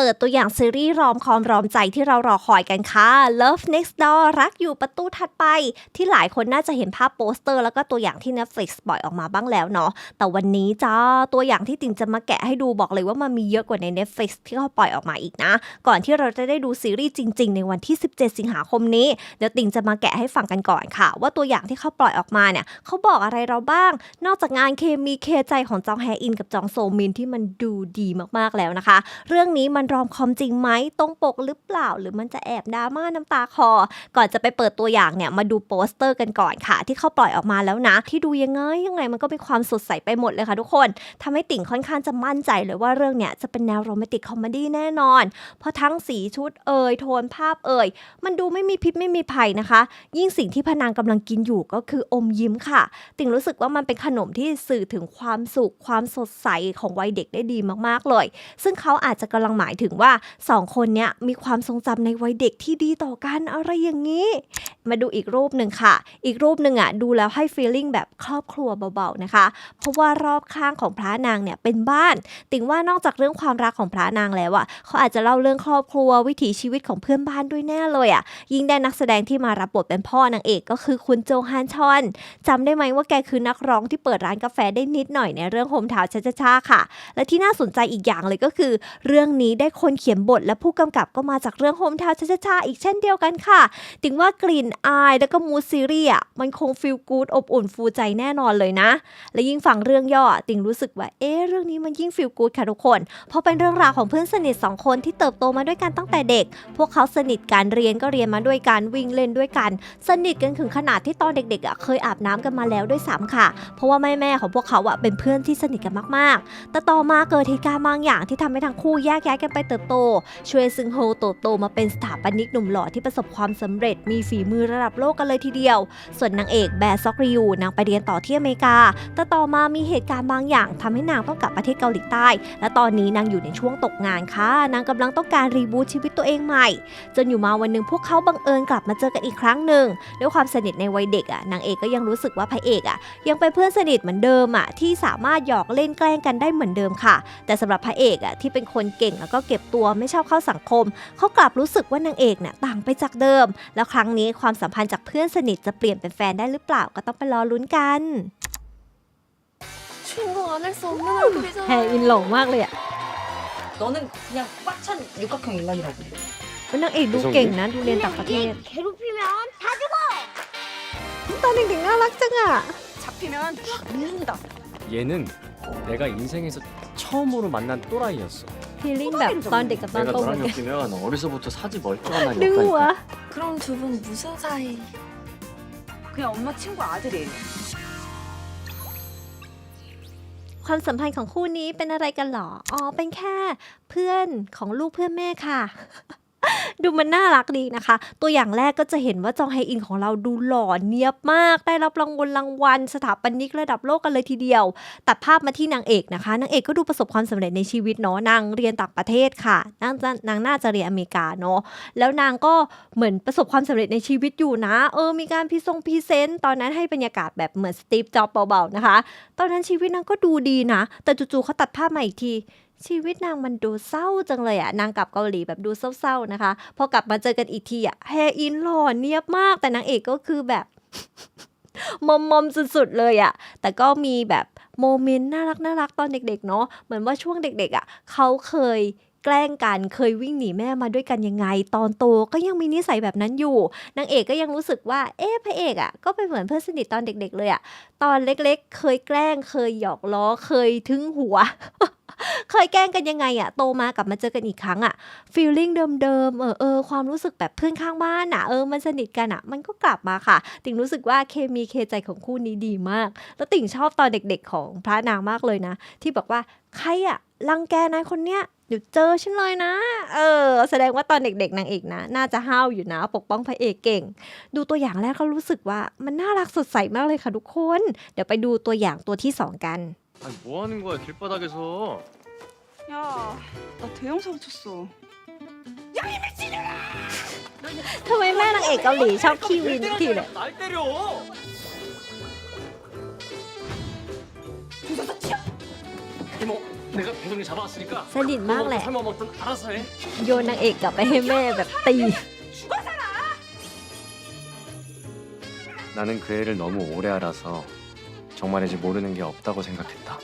ปิดตัวอย่างซีรีส์รอมคอมรอมใจที่เรารอคอยกันค่ะ Love Next Door รักอยู่ประตูถัดไป ที่หลายคนน่าจะเห็นภาพโปสเตอร์ แล้วก็ตัวอย่างที่ Netflix ปล่อยออกมาบ้างแล้วเนาะแต่วันนี้จ้าตัวอย่างที่ติ่งจะมาแกะให้ดูบอกเลยว่ามันมีเยอะกว่าใน Netflix ที่เขาปล่อยออกมาอีกนะ ก่อนที่เราจะได้ดูซีรีส์จริง ๆ ในวันที่ 17 สิงหาคมนี้เดี๋ยวติ่งจะมาแกะให้ฟังกันก่อนค่ะ ว่าตัวอย่างที่เขาปล่อยออกมาเนี่ยเขาบอกอะไรเราบ้าง นอกจากงานเคมีเคใจของจองแฮอินกับจองโซมินที่มันดูดีมากๆแล้วนะคะ เรื่องนี้มันรอมคอมจริงไหมตรงปกหรือเปล่า หรือมันจะแอบดราม่าน้ำตาคอ ก่อนจะไปเปิดตัวอย่างเนี่ยมาดูโปสเตอร์กันก่อนค่ะ ที่เขาปล่อยออกมาแล้วนะ ที่ดูยังไงยังไงมันก็มีความสดใสไปหมดเลยค่ะทุกคนทำให้ติ่งค่อนข้างจะมั่นใจเลยว่าเรื่องเนี่ยจะเป็นแนวโรแมนติกคอมเมดี้แน่นอน เพราะทั้งสีชุดเอ่ยโทนภาพเอ่ยมันดูไม่มีพิษไม่มีภัยนะคะ ยิ่งสิ่งที่พนางกำลังกินอยู่ก็คืออมยิ้มค่ะ ติ่งรู้สึกว่ามันเป็นขนมที่สื่อถึงความสุขความสดใสของวัยเด็กได้ดีมากๆเลย ซึ่งเขาอาจจะกำลังหมายถึงว่าสองคนเนี้ยมีความทรงจำในวัยเด็กที่ดีต่อกันอะไรอย่างนี้ มาดูอีกรูปหนึ่งค่ะ อีกรูปหนึ่งอะดูแล้วให้ feeling แบบครอบครัวเบาๆนะคะ เพราะว่ารอบข้างของพระนางเนี่ยเป็นบ้าน ติ่งว่านอกจากเรื่องความรักของพระนางแล้วอะเขาอาจจะเล่าเรื่องครอบครัววิถีชีวิตของเพื่อนบ้านด้วยแน่เลยอะยิ่งได้นักแสดงที่มารับบทเป็นพ่อนางเอกก็คือคุณโจฮันชอนจำได้ไหมว่าแกคือนักร้องที่เปิดร้านกาแฟได้นิดหน่อยในเรื่องโฮมทาวน์ชาๆค่ะ และที่น่าสนใจอีกอย่างเลยก็คือ เรื่องนี้ได้คนเขียนบทและผู้กำกับก็มาจากเรื่องโฮมทาวน์ชาอีกเช่นเดียวกันค่ะติงว่ากลิ่นอายแล้วก็มูซีรีส์อะมันคงฟีลกู๊ดอบอุ่นฟูใจแน่นอนเลยนะ และยิ่งฟังเรื่องย่อติงรู้สึกว่าเอ๊ะเรื่องนี้มันยิ่งฟีลกู๊ดค่ะทุกคน เพราะเป็นเรื่องราวของเพื่อนสนิทสองคนที่เติบโตมาด้วยกันตั้งแต่เด็ก พวกเขาสนิทกันเรียนก็เรียนมาด้วยกันวิ่งเล่นด้วยกัน สนิทกันถึงขนาดที่ตอนเด็กๆอะเคยอาบน้ำกันมาแล้วด้วยซ้ำค่ะ เพราะว่าแม่แม่ของพวกเขาอะเป็นเพื่อนที่สนิทกันมากๆ แต่ต่อมาเกิดเหตุการณ์บางอย่างที่ทำให้ทั้งคู่แยกย้ายกันไปเติบโต ช่วยซึงโฮโตโตมาเป็นสถาปนิกหนุ่มหล่อที่ประสบความสำเร็จมีฝีมือระดับโลกกันเลยทีเดียว ส่วนนางเอกแบร์ซอกริยูนางไปเรียนต่อที่อเมริกา แต่ต่อมามีเหตุการณ์บางอย่างทำให้นางต้องกลับประเทศเกาหลีใต้ และตอนนี้นางอยู่ในช่วงตกงานค่ะ นางกำลังต้องการรีบูตชีวิตตัวเองใหม่ จนอยู่มาวันหนึ่งพวกเขาบังเอิญกลับมาเจอกันอีกครั้งหนึ่งด้วยความสนิทในวัยเด็กอะนางเอกก็ยังรู้สึกว่าพระเอกอะยังเป็นเพื่อนสนิทเหมือนเดิมอะที่สามารถหยอกเล่นแกล้งกันได้เหมือนเดิมค่ะ แต่สำหรับพระเอกอะที่เป็นคนเก่งแล้วก็เก็บตัวไม่ชอบเข้าสังคม เขากลับรู้สึกว่านางเอกเนี่ยต่างไปจากเดิม แล้วครั้งนี้ความสัมพันธ์จากเพื่อนสนิทจะเปลี่ยนเป็นแฟนได้หรือเปล่าก็ต้องไปรอลุ้นกัน 주인공 안 할 수 없는 แฮอินหลงมากเลยอ่ะ 너는 그냥 꽉 찬 육각형 인간이라고. นางเอกดูเก่งนะดูเรียนต่างประเทศ 괴롭히면 다 죽어 ตอนเด็กๆน่ารักจังอ่ะ 잡히면 죽는다 얘는 내가 인생에서 처음으로 만난 또라이였어. ฟีลลิ่งแบบตอนเด็กกับตอน 내가 โตเหมือน 너랑 กัน 엮이면 어려서부터 사지 멀쩡한 날이 ดึงหัว 없다니까. 그럼 두 분 무슨 사이 그냥 엄마 친구 아들이에요. ความสัมพันธ์ของคู่นี้เป็นอะไรกันหรอ อ๋อ เป็นแค่เพื่อนของลูกเพื่อนแม่ค่ะ ดูมันน่ารักดีนะคะ ตัวอย่างแรกก็จะเห็นว่าจองไฮอินของเราดูหล่อเนียบมาก ได้รับรางวัลรางวัล สถาปนิกระดับโลกกันเลยทีเดียว ตัดภาพมาที่นางเอกนะคะ นางเอกก็ดูประสบความสำเร็จในชีวิตเนาะ นางเรียนต่างประเทศค่ะ นางนางน่าจะเรียนอเมริกาเนาะ แล้วนางก็เหมือนประสบความสำเร็จในชีวิตอยู่นะ เออ มีการพรีทรงพรีเซนต์ตอนนั้นให้บรรยากาศแบบเหมือนสตีฟจ็อบเบาๆนะคะ ตอนนั้นชีวิตนางก็ดูดีนะ แต่จู่ๆเขาตัดภาพมาอีกที ชีวิตนางมันดูเศร้าจังเลยอะนางกลับเกาหลีแบบดูเศร้าๆนะคะ พอกลับมาเจอกันอีกทีอะแฮอินหล่อเนียบมากแต่นางเอกก็คือแบบ มอมมอมๆสุดๆเลยอะแต่ก็มีแบบโมเมนต์น่ารักน่ารักตอนเด็กๆเนาะเหมือนว่าช่วงเด็กๆอะเขาเคย แกล้งกันเคยวิ่งหนีแม่มาด้วยกันยังไง ตอนโตก็ยังมีนิสัยแบบนั้นอยู่นางเอกก็ยังรู้สึกว่าเอ๊ะพระเอกอะก็เป็นเหมือนเพื่อนสนิทตอนเด็ก ๆ เลยอะตอนเล็กๆ เคยแกล้งเคยหยอกล้อเคยทึ่งหัว เคยแกล้งกันยังไงอะโตมากลับมาเจอกันอีกครั้งอะฟีลลิ่งเดิมๆเออเออความรู้สึกแบบเพื่อนข้างบ้านอะเออมันสนิทกันอะมันก็กลับมาค่ะ ติ่งรู้สึกว่าเคมีเคใจของคู่นี้ดีมาก แล้วติ่งชอบตอนเด็ก ๆ ของพระนางมากเลยนะ ที่บอกว่าใครอะ รังแกนายคนเนี้ยเดี๋ยวเจอฉันเลยนะ เออ แสดงว่าตอนเด็กๆ นางเอกนะ น่าจะห้าวอยู่นะ ปกป้องพระเอกเก่ง ดูตัวอย่างแรกก็รู้สึกว่ามันน่ารักสดใสมากเลยค่ะทุกคน เดี๋ยวไปดูตัวอย่างตัวที่สองกัน 아니 뭐 하는 거야 길바닥에서. 야, 나 대형 사고 쳤어. ทำไมแม่นางเอกเกาหลีชอบขี้วินทุกทีเลย 날 때려. 내 내가 배송이 잡아왔으니까 สนิทมากแหละ 삶아 먹던 알아서 해 โยนนางเอกกลับไปให้แม่แบบตี 나는 그 애를 너무 오래 알아서 정말인지 모르는 게 없다고 생각했다.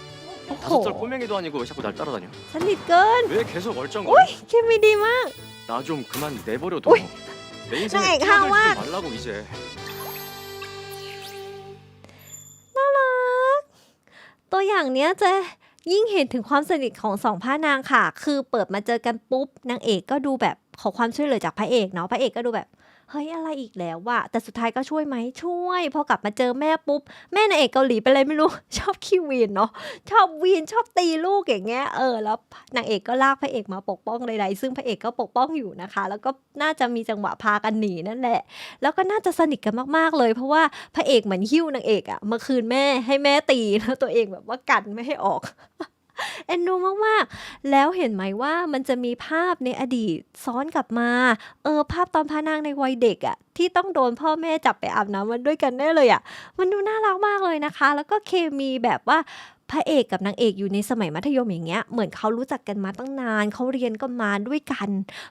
โอ้โห 다섯 살 꼬맹이도 아니고 왜 자꾸 날 따라다녀? สนิทเกิน 왜 계속 อุ้ย 얼쩡거려? เคมีดีมาก 나 좀 그만 내버려둬. 오이. 내 나 인생에 이거 끼어들지 하와. 말라고 이제. น่ารัก ตัวอย่างเนี้ยจะ ยิ่งเห็นถึงความสนิทของสองพระนางค่ะ คือเปิดมาเจอกันปุ๊บนางเอกก็ดูแบบขอความช่วยเหลือจากพระเอกเนาะพระเอกก็ดูแบบ เฮ้ยอะไรอีกแล้ววะแต่สุดท้ายก็ช่วยไหมช่วย พอกลับมาเจอแม่ปุ๊บ แม่นางเอกเกาหลีเป็นอะไรไม่รู้ ชอบขี้วีนเนาะชอบวีนชอบตีลูกอย่างเงี้ยเออแล้วนางเอกก็ลากพระเอกมาปกป้องใดๆซึ่งพระเอกก็ปกป้องอยู่นะคะ แล้วก็น่าจะมีจังหวะพากันหนีนั่นแหละ แล้วก็น่าจะสนิทกันมากๆเลย เพราะว่าพระเอกเหมือนหิ้วนางเอกอะมาคืนแม่ให้แม่ตีแล้วตัวเองแบบว่ากันไม่ให้ออก เอ็นดูมากๆ แล้วเห็นไหมว่ามันจะมีภาพในอดีตซ้อนกลับมา เออ ภาพตอนพระนางในวัยเด็กอะที่ต้องโดนพ่อแม่จับไปอาบน้ำมันด้วยกันแน่เลยอะมันดูน่ารักมากเลยนะคะ แล้วก็เคมีแบบว่าพระเอกกับนางเอกอยู่ในสมัยมัธยมอย่างเงี้ย เหมือนเขารู้จักกันมาตั้งนาน เขาเรียนก็มาด้วยกัน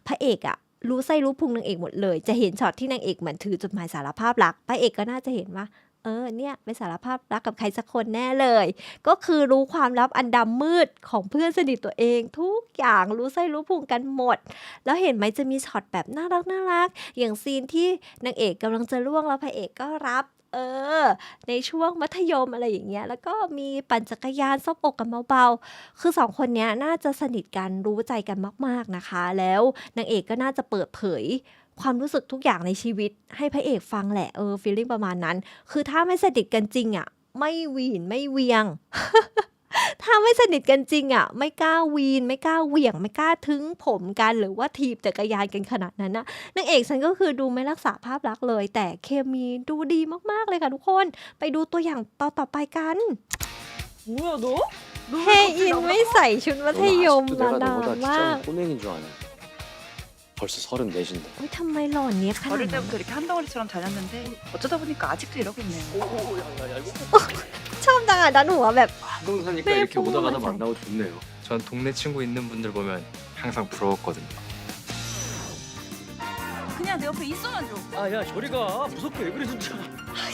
พระเอกอะรู้ไส้รู้พุงนางเอกหมดเลย จะเห็นช็อตที่นางเอกเหมือนถือจดหมายสารภาพรัก พระเอกก็น่าจะเห็นว่า เออเนี่ยไปสารภาพรักกับใครสักคนแน่เลย ก็คือรู้ความลับอันดำมืดของเพื่อนสนิทตัวเอง ทุกอย่างรู้ไส้รู้พุงกันหมด แล้วเห็นไหมจะมีช็อตแบบน่ารักน่ารัก อย่างซีนที่นางเอกกำลังจะล่วงแล้วพระเอกก็รับเออ ในช่วงมัธยมอะไรอย่างเงี้ย แล้วก็มีปั่นจักรยานซบอกกันเบาๆ คือสองคนเนี้ยน่าจะสนิทกันรู้ใจกันมากๆนะคะ แล้วนางเอกก็น่าจะเปิดเผย ความรู้สึกทุกอย่างในชีวิต ให้พระเอกฟังแหละเออฟีลลิ่งประมาณนั้น คือถ้าไม่สนิทกันจริงอะ่ะ ไม่วีนไม่เวียง ถ้าไม่สนิทกันจริงอะ่ะ ไม่กล้าวีน ไม่กล้าเหวี่ยง ไม่กล้าถึงผมกันหรือว่าทีบจักรยานกันขนาดนั้นนะนางเอกฉันก็คือดูไม่รักษาภาพลักษณ์เลย แต่เคมีดูดีมากๆเลยค่ะทุกคน ไปดูตัวอย่างต่อต่อไปกันเฮอินไม่ใส่ชุดมัธยมมานานมาก 벌써 서른 넷인데. 꿀탄말로 언니의 어릴 때부터 이렇게 한 덩어리처럼 다녔는데 어쩌다 보니까 아직도 이러고 있네요. 오야야야 어, 처음 당한 나는 와맵 동사니까 이렇게 오다가다 만나고 좋네요. 전 동네 친구 있는 분들 보면 항상 부러웠거든요. 그냥 내 옆에 있어만 줘. 아야 저리가 무섭게 왜 그래 진짜. 아,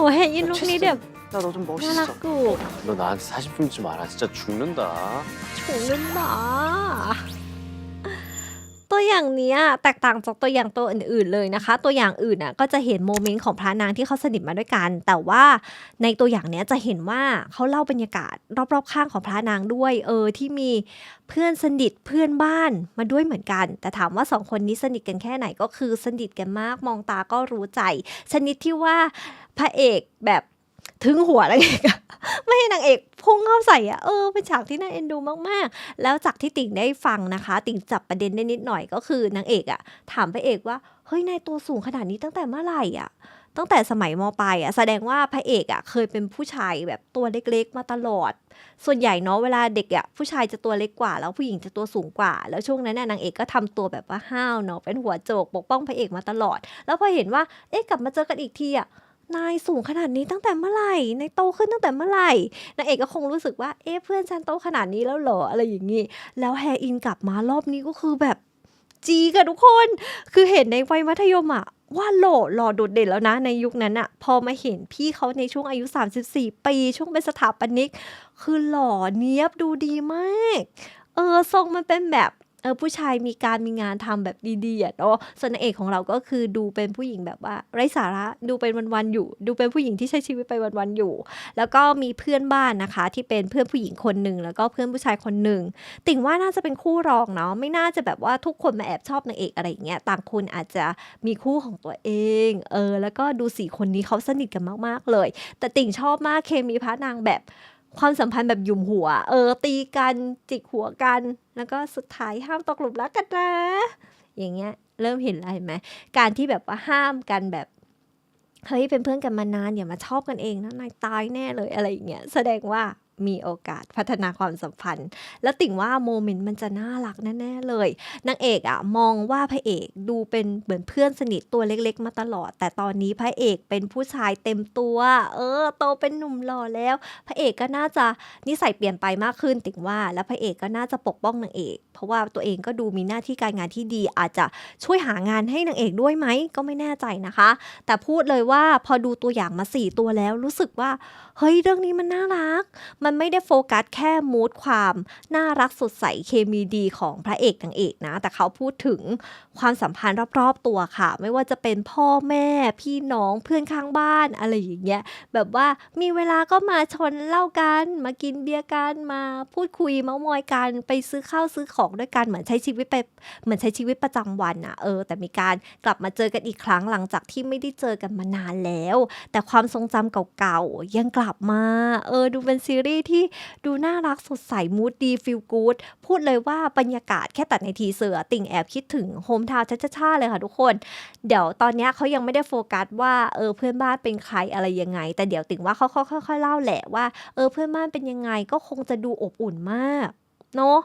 오해 어, 일로 취소. 미력 나 너 좀 멋있어. 나너 나한테 사십 분쯤 알아 진짜 죽는다. 좋은다 ตัวอย่างนี้แตกต่างจากตัวอย่างตัวอื่นๆเลยนะคะ ตัวอย่างอื่นน่ะก็จะเห็นโมเมนต์ของพระนางที่เขาสนิทมาด้วยกัน แต่ว่าในตัวอย่างเนี้ยจะเห็นว่าเขาเล่าบรรยากาศ รอบๆ ข้างของพระนางด้วย เออที่มีเพื่อนสนิทเพื่อนบ้านมาด้วยเหมือนกัน แต่ถามว่าสองคนนี้สนิทกันแค่ไหนก็คือสนิทกันมากมองตาก็รู้ใจ ชนิดที่ว่าพระเอกแบบ ถึงหัวนางเอกอะไม่ให้นางเอกพุ่งเข้าใส่อะเออเป็นฉากที่น่าเอ็นดูมากๆ แล้วจากที่ติ่งได้ฟังนะคะ ติ่งจับประเด็นได้นิดหน่อยก็คือนางเอกอะถามพระเอกว่าเฮ้ยนายตัวสูงขนาดนี้ตั้งแต่เมื่อไหร่อะตั้งแต่สมัยมปลายอะแสดงว่าพระเอกอะเคยเป็นผู้ชายแบบตัวเล็กๆ มาตลอด ส่วนใหญ่เนาะเวลาเด็กอะผู้ชายจะตัวเล็กกว่า แล้วผู้หญิงจะตัวสูงกว่า แล้วช่วงนั้นน่ะนางเอกก็ทำตัวแบบว่าห้าวเนาะเป็นหัวโจกปกป้องพระเอกมาตลอด แล้วพอเห็นว่าเอ๊ะกลับมาเจอกันอีกทีอะ นายสูงขนาดนี้ตั้งแต่เมื่อไหร่นายโตขึ้นตั้งแต่เมื่อไหร่นางเอกก็คงรู้สึกว่าเอ๊ะเพื่อนฉันโตขนาดนี้แล้วเหรออะไรอย่างนี้ แล้วแฮอินกลับมารอบนี้ก็คือแบบจีกับทุกคน คือเห็นในวัยมัธยมอะว่าหล่อหล่อโดดเด่นแล้วนะในยุคนั้นอะพอมาเห็นพี่เขาในช่วงอายุ 34 ปี ช่วงเป็นสถาปนิก คือหล่อเนี้ยบดูดีมาก เออทรงมันเป็นแบบ เออผู้ชายมีการมีงานทำแบบดีๆอะเนาะส่วนนางเอกของเราก็คือดูเป็นผู้หญิงแบบว่า ไร้สาระดูเป็นวันๆอยู่ ดูเป็นผู้หญิงที่ใช้ชีวิตไปวันๆอยู่ แล้วก็มีเพื่อนบ้านนะคะ ที่เป็นเพื่อนผู้หญิงคนหนึ่งแล้วก็เพื่อนผู้ชายคนหนึ่งติ่งว่าน่าจะเป็นคู่รองเนาะไม่น่าจะแบบว่าทุกคนมาแอบชอบนางเอกอะไรอย่างเงี้ยต่างคนอาจจะมีคู่ของตัวเองเออแล้วก็ดูสี่คนนี้เขาสนิทกันมากๆเลย แต่ติ่งชอบมากเคมีพระนางแบบ ความสัมพันธ์แบบหยุมหัว เออ ตีกันจิกหัวกัน แล้วก็สุดท้ายห้ามตกหลุมรักกันนะ อย่างเงี้ย เริ่มเห็นอะไรไหมการที่แบบว่าห้ามกันแบบเฮ้ยเป็นเพื่อนกันมานานอย่ามาชอบกันเองนะนายตายแน่เลยอะไรอย่างเงี้ยแสดงว่า มีโอกาสพัฒนาความสัมพันธ์ แล้วติ่งว่าโมเมนต์มันจะน่ารักแน่ๆเลยนางเอกอะมองว่าพระเอกดูเป็นเหมือนเพื่อนสนิทตัวเล็กๆ มาตลอด แต่ตอนนี้พระเอกเป็นผู้ชายเต็มตัว เออโตเป็นหนุ่มหล่อแล้ว พระเอกก็น่าจะนิสัยเปลี่ยนไปมากขึ้นติ่งว่า แล้วพระเอกก็น่าจะปกป้องนางเอก เพราะว่าตัวเองก็ดูมีหน้าที่การงานที่ดี อาจจะช่วยหางานให้นางเอกด้วยไหมก็ไม่แน่ใจนะคะ แต่พูดเลยว่าพอดูตัวอย่างมาสี่ตัวแล้วรู้สึกว่าเฮ้ยเรื่องนี้มันน่ารักมันไม่ได้โฟกัสแค่มูดความน่ารักสดใสเคมีดีของพระเอกนางเอกนะ แต่เขาพูดถึงความสัมพันธ์รอบๆตัวค่ะ ไม่ว่าจะเป็นพ่อแม่พี่น้องเพื่อนข้างบ้านอะไรอย่างเงี้ยแบบว่ามีเวลาก็มาชนเล้ากัน มากินเบียร์กันมาพูดคุยเมามอยกัน ไปซื้อข้าวซื้อของด้วยกันเหมือนใช้ชีวิตไปเหมือนใช้ชีวิตประจำวันอะเออ แต่มีการกลับมาเจอกันอีกครั้งหลังจากที่ไม่ได้เจอกันมานานแล้ว แต่ความทรงจำเก่าๆยังกลับมา เออ ดูเป็นซีรีส์ที่ดูน่ารักสดใสมูดดีฟิลกูดพูดเลยว่าบรรยากาศแค่ตัดในทีเสือติ่งแอบคิดถึงโฮมทาวช้าๆเลยค่ะทุกคน เดี๋ยวตอนนี้เขายังไม่ได้โฟกัสว่าเออเพื่อนบ้านเป็นใครอะไรยังไง แต่เดี๋ยวติ่งว่าเขาค่อยๆเล่าแหละว่าเออเพื่อนบ้านเป็นยังไงก็คงจะดูอบอุ่นมาก เนาะ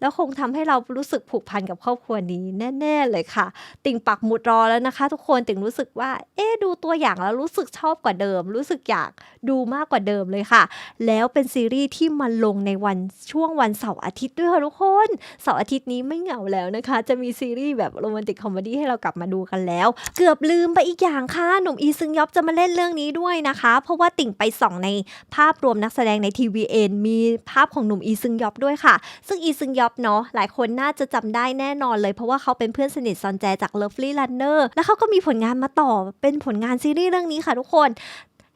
แล้วคงทำให้เรารู้สึกผูกพันกับครอบครัวนี้แน่ ๆ เลยค่ะ ติ่งปักหมุดรอแล้วนะคะ ทุกคนติ่งรู้สึกว่า เอ๊ดูตัวอย่างแล้วรู้สึกชอบกว่าเดิม รู้สึกอยากดูมากกว่าเดิมเลยค่ะ แล้วเป็นซีรีส์ที่มาลงในวันช่วงวันเสาร์อาทิตย์ด้วยค่ะทุกคนเสาร์อาทิตย์นี้ไม่เหงาแล้วนะคะ จะมีซีรีส์แบบโรแมนติกคอมเมดี้ให้เรากลับมาดูกันแล้ว เกือบลืมไปอีกอย่างค่ะหนุ่มอีซึงยอบจะมาเล่นเรื่องนี้ด้วยนะคะ เพราะว่าติ่งไปส่องในภาพรวมนักแสดงในทีวีเอ็นมีภาพของหนุ่มอีซึงยอบด้วยค่ะซึ่งอีซึงยอบเนาะหลายคนน่าจะจำได้แน่นอนเลย เพราะว่าเขาเป็นเพื่อนสนิทซอนแจจาก Lovely Runner แล้วเขาก็มีผลงานมาต่อเป็นผลงานซีรีส์เรื่องนี้ค่ะทุกคน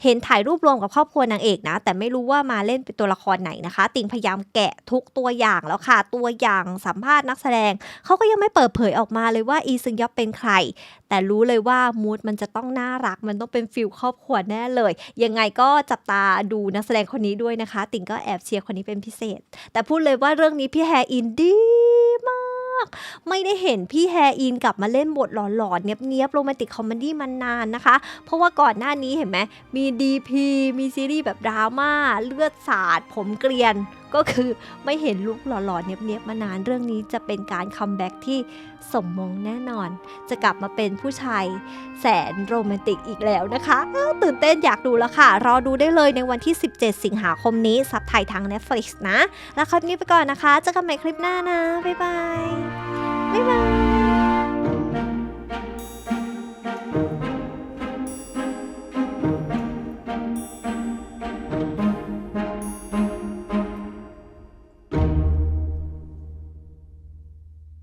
เห็นถ่ายรูปรวมกับครอบครัวนางเอกนะ แต่ไม่รู้ว่ามาเล่นเป็นตัวละครไหนนะคะ ติงพยายามแกะทุกตัวอย่างแล้วค่ะ ตัวอย่างสัมภาษณ์นักแสดงเขาก็ยังไม่เปิดเผยออกมาเลยว่าอีซึงยอบเป็นใคร แต่รู้เลยว่ามูดมันจะต้องน่ารัก มันต้องเป็นฟิลครอบครัวแน่เลย ยังไงก็จับตาดูนักแสดงคนนี้ด้วยนะคะ ติงก็แอบเชียร์คนนี้เป็นพิเศษ แต่พูดเลยว่าเรื่องนี้พี่แฮอินดี ไม่ได้เห็นพี่แฮอินกลับมาเล่นบทหลอนๆเนียบๆโรแมนติกคอมเมดี้มานานนะคะ เพราะว่าก่อนหน้านี้เห็นไหมมีดีพีมีซีรีส์แบบดราม่าเลือดสาดผมเกลียน ก็คือไม่เห็นลุกหล่อๆเนียบๆมานานเรื่องนี้จะเป็นการคัมแบ็กที่สมมงแน่นอน จะกลับมาเป็นผู้ชายแสนโรแมนติกอีกแล้วนะคะตื่นเต้นอยากดูแล้วค่ะ รอดูได้เลยในวันที่ 17 สิงหาคมนี้ซับไทยทาง Netflix นะ แล้วคลิปนี้ไปก่อนนะคะเจอกันใหม่คลิปหน้านะ บ๊ายบายบ๊ายบาย